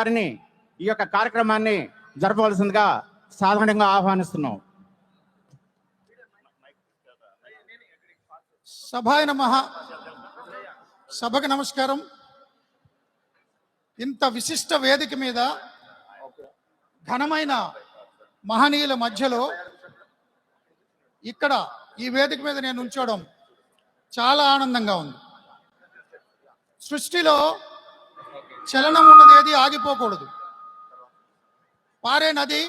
గారిని ఈ యొక్క కార్యక్రమాన్ని జరపవలసిందిగా సాధారణంగా ఆహ్వానిస్తున్నాం. సభాయ నమ. సభకు నమస్కారం. ఇంత విశిష్ట వేదిక మీద ఘనమైన మహనీయుల మధ్యలో ఇక్కడ ఈ వేదిక మీద నేను ఉంచడం చాలా ఆనందంగా ఉంది. సృష్టిలో చలనం ఉన్నది ఏది? ఆగిపోకూడదు. పారే నది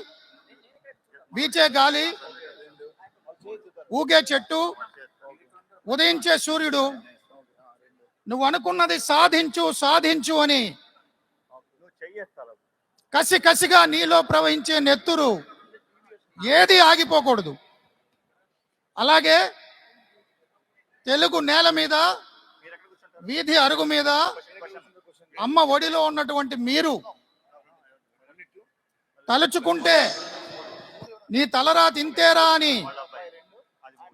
వీచే గాలి ఊగే చెట్టు ఉదయించే సూర్యుడు. నువ్వు అనుకున్నది సాధించు సాధించు అని. కసి కసిగా నీలో ప్రవహించే నెత్తురు ఏది ఆగిపోకూడదు. అలాగే తెలుగు నేల మీద వీధి అరుగు మీద అమ్మ ఒడిలో ఉన్నటువంటి మీరు తలుచుకుంటే నీ తలరా తింతేరా అని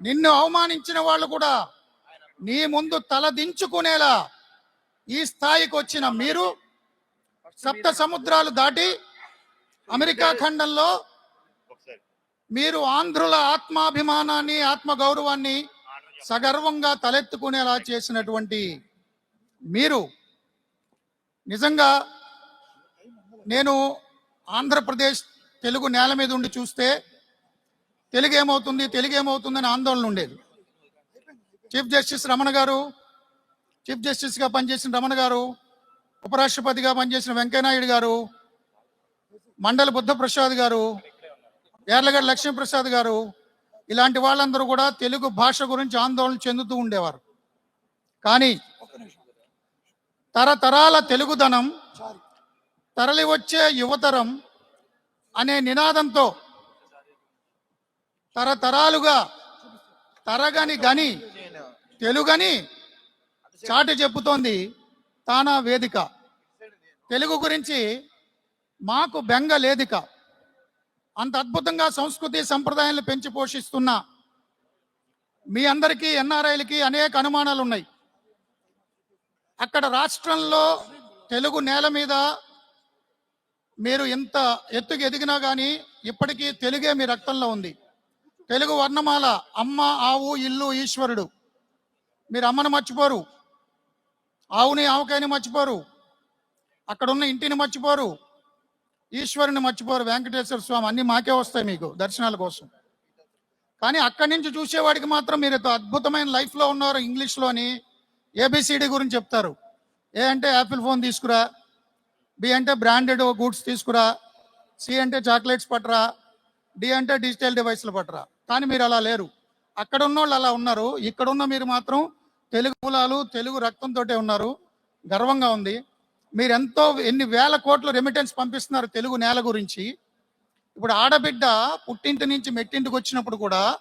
నిన్ను అవమానించిన వాళ్ళు కూడా నీ ముందు తల దించుకునేలా ఈ స్థాయికి వచ్చిన మీరు సప్త సముద్రాలు దాటి అమెరికా ఖండంలో మీరు ఆంధ్రుల ఆత్మాభిమానాన్ని ఆత్మ గౌరవాన్ని సగర్వంగా తలెత్తుకునేలా చేసినటువంటి మీరు నిజంగా నేను ఆంధ్రప్రదేశ్ తెలుగు నేల మీద ఉండి చూస్తే తెలుగు ఏమవుతుంది తెలుగు ఏమవుతుంది అని ఆందోళన ఉండేది. చీఫ్ జస్టిస్ రమణ గారు చీఫ్ జస్టిస్గా పనిచేసిన రమణ గారు ఉపరాష్ట్రపతిగా పనిచేసిన వెంకయ్యనాయుడు గారు మండల బుద్ధప్రసాద్ గారు ఏర్లగడ్ లక్ష్మీప్రసాద్ గారు ఇలాంటి వాళ్ళందరూ కూడా తెలుగు భాష గురించి ఆందోళన చెందుతూ ఉండేవారు. కానీ తరతరాల తెలుగుదనం తరలి వచ్చే యువతరం అనే నినాదంతో తరతరాలుగా తరగని గని తెలుగని చాటి చెప్పుతోంది తానా వేదిక. తెలుగు గురించి మాకు బెంగ లేదిక. అంత అద్భుతంగా సంస్కృతి సంప్రదాయాలను పెంచి పోషిస్తున్న మీ అందరికీ ఎన్ఆర్ఐలకి అనేక అనుమానాలు ఉన్నాయి అక్కడ రాష్ట్రంలో తెలుగు నేల మీద మీరు ఎంత ఎత్తుకు ఎదిగినా కానీ ఇప్పటికీ తెలుగే మీ రక్తంలో ఉంది. తెలుగు వర్ణమాల అమ్మ ఆవు ఇల్లు ఈశ్వరుడు. మీరు అమ్మను మర్చిపోరు. ఆవుని ఆవకాయని మర్చిపోరు. అక్కడ ఉన్న ఇంటిని మర్చిపోరు. ఈశ్వరుని మర్చిపోరు. వెంకటేశ్వర స్వామి అన్ని మాకే వస్తాయి మీకు దర్శనాల కోసం. కానీ అక్కడి నుంచి చూసేవాడికి మాత్రం మీరు అద్భుతమైన లైఫ్లో ఉన్నారు ఇంగ్లీష్లోని ఏబిసిడి గురించి చెప్తారు. ఏ అంటే యాపిల్ ఫోన్ తీసుకురా. బి అంటే బ్రాండెడ్ గూడ్స్ తీసుకురా. సి అంటే చాక్లెట్స్ పట్టరా. డి అంటే డిజిటల్ డివైస్లు పట్టరా. కానీ మీరు అలా లేరు. అక్కడ ఉన్న వాళ్ళు అలా ఉన్నారు. ఇక్కడ ఉన్న మీరు మాత్రం తెలుగు మూలాలు తెలుగు రక్తంతో ఉన్నారు. గర్వంగా ఉంది. మీరు ఎంతో ఎన్ని వేల కోట్లు రెమిటెన్స్ పంపిస్తున్నారు తెలుగు నేల గురించి. ఇప్పుడు ఆడబిడ్డ పుట్టింటి నుంచి మెట్టింటికి వచ్చినప్పుడు కూడా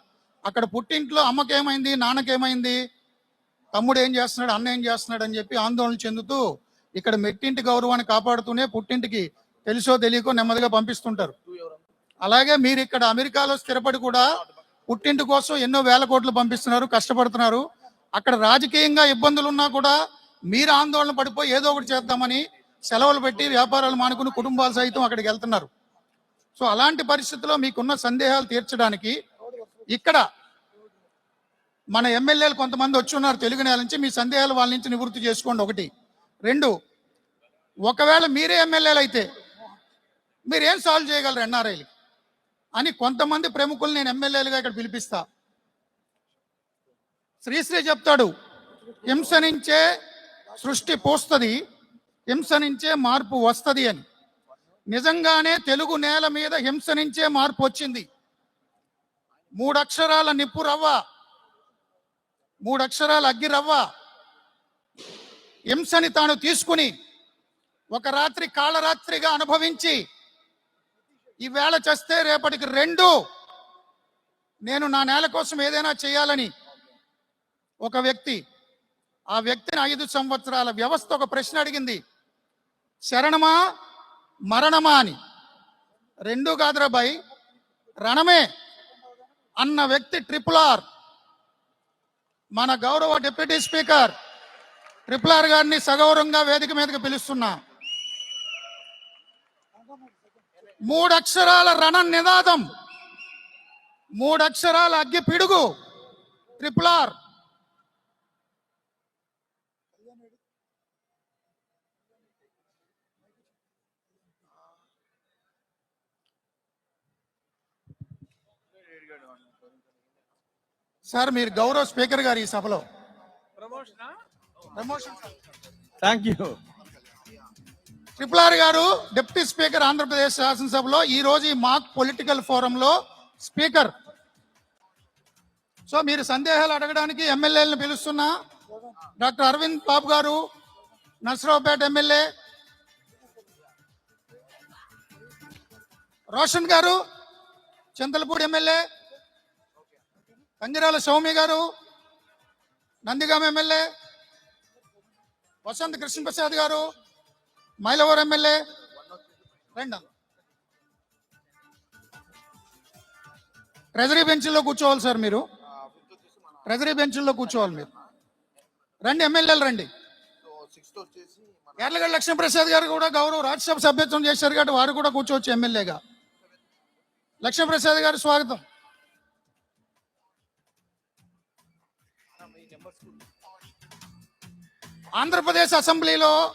అక్కడ పుట్టింట్లో అమ్మకేమైంది నాన్నకేమైంది తమ్ముడు ఏం చేస్తున్నాడు అన్న ఏం చేస్తున్నాడు అని చెప్పి ఆందోళన చెందుతూ ఇక్కడ మెట్టింటి గౌరవాన్ని కాపాడుతూనే పుట్టింటికి తెలుసో తెలియకో నెమ్మదిగా పంపిస్తుంటారు. అలాగే మీరు ఇక్కడ అమెరికాలో స్థిరపడి కూడా పుట్టింటి కోసం ఎన్నో వేల కోట్లు పంపిస్తున్నారు కష్టపడుతున్నారు. అక్కడ రాజకీయంగా ఇబ్బందులు ఉన్నా కూడా మీరు ఆందోళన పడిపోయి ఏదో ఒకటి చేద్దామని సెలవులు పెట్టి వ్యాపారాలు మానుకుని కుటుంబాలు సైతం అక్కడికి వెళ్తున్నారు. సో అలాంటి పరిస్థితుల్లో మీకున్న సందేహాలు తీర్చడానికి ఇక్కడ మన ఎమ్మెల్యేలు కొంతమంది వచ్చి ఉన్నారు తెలుగు నేల నుంచి మీ సందేహాలు వాళ్ళ నుంచి నివృత్తి చేసుకోండి ఒకటి. రెండు ఒకవేళ మీరే ఎమ్మెల్యేలు అయితే మీరేం సాల్వ్ చేయగలరు ఎన్ఆర్ఐలు? అని కొంతమంది ప్రముఖులు నేను ఎమ్మెల్యేలుగా ఇక్కడ పిలిపిస్తా. శ్రీశ్రీ చెప్తాడు హింస నుంచే సృష్టి పోస్తుంది హింస నుంచే మార్పు వస్తుంది అని. నిజంగానే తెలుగు నేల మీద హింస నుంచే మార్పు వచ్చింది. మూడు అక్షరాల నిప్పు రవ్వ మూడు అక్షరాల అగ్గిరవ్వ. హింసని తాను తీసుకుని ఒక రాత్రి కాళరాత్రిగా అనుభవించి ఈవేళ చేస్తే రేపటికి రెండు నేను నా నేల కోసం ఏదైనా చేయాలని ఒక వ్యక్తి ఆ వ్యక్తిని ఐదు సంవత్సరాల వ్యవస్థ ఒక ప్రశ్న అడిగింది. శరణమా మరణమా అని. రెండు కాదురా బాయ్ రణమే అన్న వ్యక్తి ట్రిపుల్ ఆర్. మన గౌరవ డిప్యూటీ స్పీకర్ ట్రిపుల్ ఆర్ గారిని సగౌరవంగా వేదిక మీదకి పిలుస్తున్నా. మూడక్షరాల రణ నినాదం మూడక్షరాల అగ్గి పిడుగు ట్రిపుల్ ఆర్. సార్ మీరు గౌరవ స్పీకర్ గారు ఈ సభలో. Promotion? Thank you triple R గారు డిప్యూటీ స్పీకర్ ఆంధ్రప్రదేశ్ శాసనసభలో ఈ రోజు ఈ మాక్ పొలిటికల్ ఫోరంలో స్పీకర్. సో మీరు సందేహాలు అడగడానికి ఎమ్మెల్యేలను పిలుస్తున్నా డాక్టర్ అరవింద్ బాబు గారు నర్సరావుపేట ఎమ్మెల్యే. రోషన్ గారు చింతలపూడి ఎమ్మెల్యే. కంజరాల సౌమి గారు నందిగామ ఎమ్మెల్యే వసంత్ కృష్ణప్రసాద్ గారు మైలవరం ఎమ్మెల్యే రెండు. ట్రెజరీ బెంచ్లో కూర్చోవాలి సార్ మీరు. ట్రెజరీ బెంచ్లో కూర్చోవాలి మీరు. రండి ఎమ్మెల్యేలు రండి. ఎర్లగడ్డ లక్ష్మీప్రసాద్ గారు కూడా గౌరవ రాజ్యసభ సభ్యత్వం చేశారు కాబట్టి వారు కూడా కూర్చోవచ్చు ఎమ్మెల్యేగా. లక్ష్మీప్రసాద్ గారు స్వాగతం. ఆంధ్రప్రదేశ్ అసెంబ్లీలో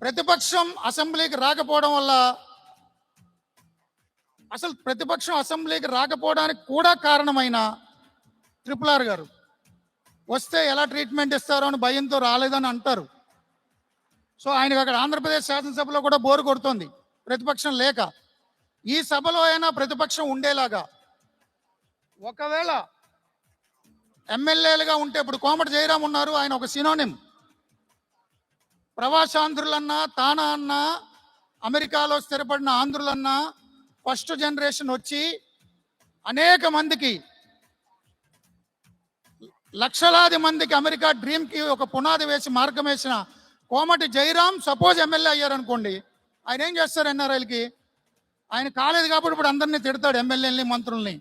ప్రతిపక్షం అసెంబ్లీకి రాకపోవడం వల్ల అసలు ప్రతిపక్షం అసెంబ్లీకి రాకపోవడానికి కూడా కారణమైన ట్రిపుల్ ఆర్ గారు. వస్తే ఎలా ట్రీట్మెంట్ ఇస్తారో అని భయంతో రాలేదని అంటారు. సో ఆయనకు అక్కడ ఆంధ్రప్రదేశ్ శాసనసభలో కూడా బోరు కొడుతోంది ప్రతిపక్షం లేక. ఈ సభలో అయినా ప్రతిపక్షం ఉండేలాగా. ఒకవేళ ఎమ్మెల్యేలుగా ఉంటే ఇప్పుడు కోమటి జయరాం ఉన్నారు ఆయన ఒక సినోనిమ్ ప్రవాసాంధ్రులన్నా తానా అన్నా అమెరికాలో స్థిరపడిన ఆంధ్రులన్నా ఫస్ట్ జనరేషన్ వచ్చి అనేక మందికి లక్షలాది మందికి అమెరికా డ్రీమ్కి ఒక పునాది వేసి మార్గం వేసిన Komati Jayaram suppose M L A అయ్యారనుకోండి ఆయన ఏం చేస్తారు ఎన్ఆర్ఐలకి? ఆయన కాలేదు కాబట్టి ఇప్పుడు అందరినీ తిడతాడు ఎమ్మెల్యేలని మంత్రుల్ని.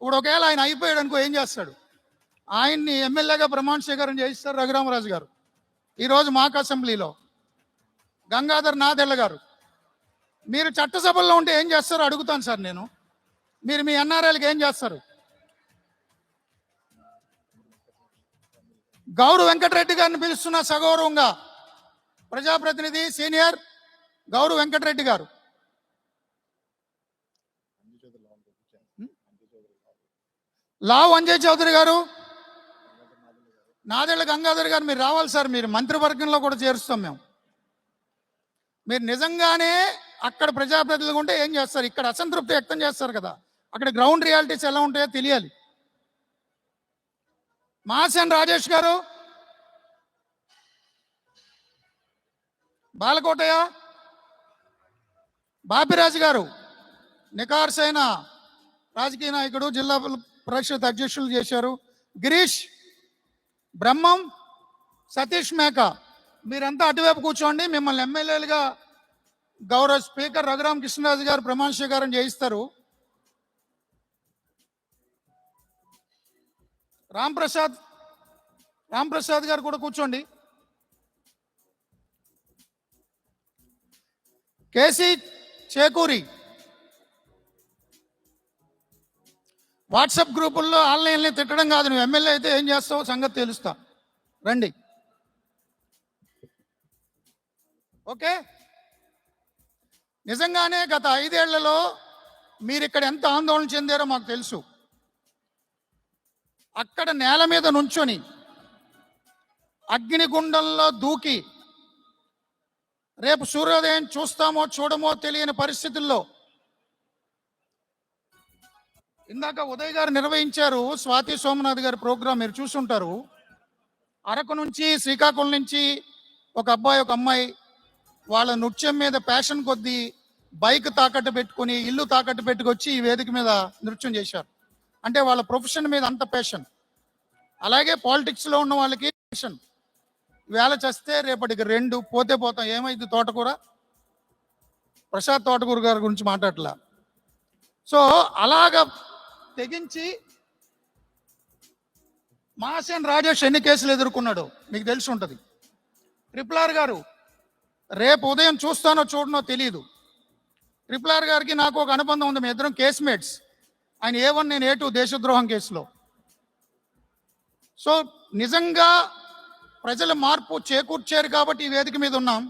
ఇప్పుడు ఒకవేళ ఆయన అయిపోయాడు అనుకో ఏం చేస్తాడు? ఆయన్ని ఎమ్మెల్యేగా ప్రమాణ స్వీకారం చేయిస్తారు రఘురామరాజు గారు. ఈరోజు మాకు అసెంబ్లీలో గంగాధర్ నాదెళ్ళ గారు. మీరు చట్టసభల్లో ఉంటే ఏం చేస్తారో అడుగుతాను సార్ నేను. మీరు మీ ఎన్ఆర్ఎల్కి ఏం చేస్తారు? గౌరవ్ వెంకటరెడ్డి గారిని పిలుస్తున్న సగౌరవంగా ప్రజాప్రతినిధి సీనియర్ గౌరవ వెంకటరెడ్డి గారు. లావు అంజయ్ చౌదరి గారు నాదెళ్ళ గంగాధర్ గారు మీరు రావాలి సార్ మీరు మంత్రివర్గంలో కూడా చేరుస్తాం మేము. మీరు నిజంగానే అక్కడ ప్రజాప్రతినిధులు ఉంటే ఏం చేస్తారు? ఇక్కడ అసంతృప్తి వ్యక్తం చేస్తారు కదా. అక్కడ గ్రౌండ్ రియాలిటీస్ ఎలా ఉంటాయో తెలియాలి. మాసన్ రాజేష్ గారు బాలకోటయ్య బాపిరాజు గారు నికార్సైన రాజకీయ నాయకుడు జిల్లా పరిషత్ అధ్యక్షులు చేశారు. గిరీష్ బ్రహ్మం సతీష్ మేక. మీరంతా అటువైపు కూర్చోండి. మిమ్మల్ని ఎమ్మెల్యేలుగా గౌరవ స్పీకర్ రఘురామ కృష్ణరాజు గారు ప్రమాణ స్వీకారం చేయిస్తారు. రాంప్రసాద్ రాంప్రసాద్ గారు కూడా కూర్చోండి. కేసీ చేకూరి. వాట్సాప్ గ్రూపుల్లో ఆన్లైన్లో తిట్టడం కాదు. నువ్వు ఎమ్మెల్యే అయితే ఏం చేస్తావు సంగతి తెలుస్తా. రండి. ఓకే? నిజంగానే గత ఐదేళ్ళలో మీరు ఇక్కడ ఎంత ఆందోళన చెందారో మాకు తెలుసు. అక్కడ నేల మీద నుంచొని అగ్నిగుండంలో దూకి రేపు సూర్యోదయం చూస్తామో చూడమో తెలియని పరిస్థితుల్లో ఇందాక ఉదయ్ గారు నిర్వహించారు స్వాతి సోమనాథ్ గారి ప్రోగ్రాం మీరు చూసుంటారు. అరకు నుంచి శ్రీకాకుళం నుంచి ఒక అబ్బాయి ఒక అమ్మాయి వాళ్ళ నృత్యం మీద ప్యాషన్ కొద్దీ బైక్ తాకట్టు పెట్టుకుని ఇల్లు తాకట్టు పెట్టుకొచ్చి ఈ వేదిక మీద నృత్యం చేశారు. అంటే వాళ్ళ ప్రొఫెషన్ మీద అంత ప్యాషన్ అలాగే పాలిటిక్స్లో ఉన్న వాళ్ళకి ప్యాషన్ వేళ చేస్తే రేపటికి రెండు పోతే పోతాం. ఏమైంది తోటకూర? ప్రసాద్ తోటకూర గారి గురించి మాట్లాడలా. సో అలాగా తెగించి మాసేన్ రాజేష్ ఎన్ని కేసులు ఎదుర్కొన్నాడు మీకు తెలిసి ఉంటుంది. ట్రిపులార్ గారు రేపు ఉదయం చూస్తానో చూడనో తెలియదు ట్రిపులార్ గారికి నాకు ఒక అనుబంధం ఉంది మీ ఇద్దరం కేస్మేట్స్ ఆయన ఏ వన్ నేను ఏ టూ దేశద్రోహం కేసులో. సో నిజంగా ప్రజల మార్పు చేకూర్చారు కాబట్టి ఈ వేదిక మీద ఉన్నాం.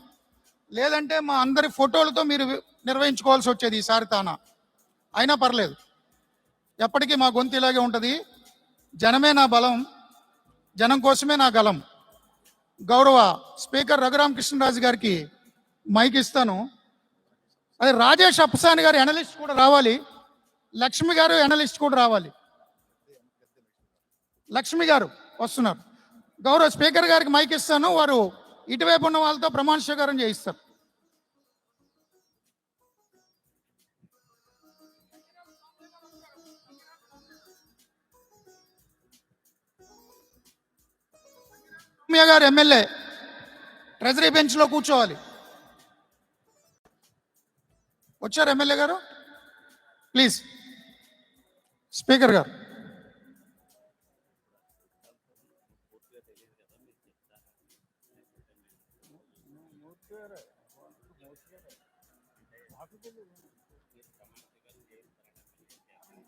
లేదంటే మా అందరి ఫోటోలతో మీరు నిర్వహించుకోవాల్సి వచ్చేది ఈసారి తానా? అయినా పర్లేదు. ఎప్పటికీ మా గొంతు ఇలాగే ఉంటుంది. జనమే నా బలం జనం కోసమే నా గలం. గౌరవ స్పీకర్ రఘురామకృష్ణరాజు గారికి మైక్ ఇస్తాను. అదే రాజేష్ అప్సాని గారు ఎనలిస్ట్ కూడా రావాలి. లక్ష్మి గారు ఎనలిస్ట్ కూడా రావాలి. లక్ష్మి గారు వస్తున్నారు. గౌరవ స్పీకర్ గారికి మైక్ ఇస్తాను. వారు ఇటువైపు ఉన్న వాళ్ళతో ప్రమాణ స్వీకారం చేయిస్తారు. సౌమ్య గారు ఎమ్మెల్యే. ట్రెజరీ బెంచ్లో కూర్చోవాలి. వచ్చారు ఎమ్మెల్యే గారు? ప్లీజ్ స్పీకర్ గారు.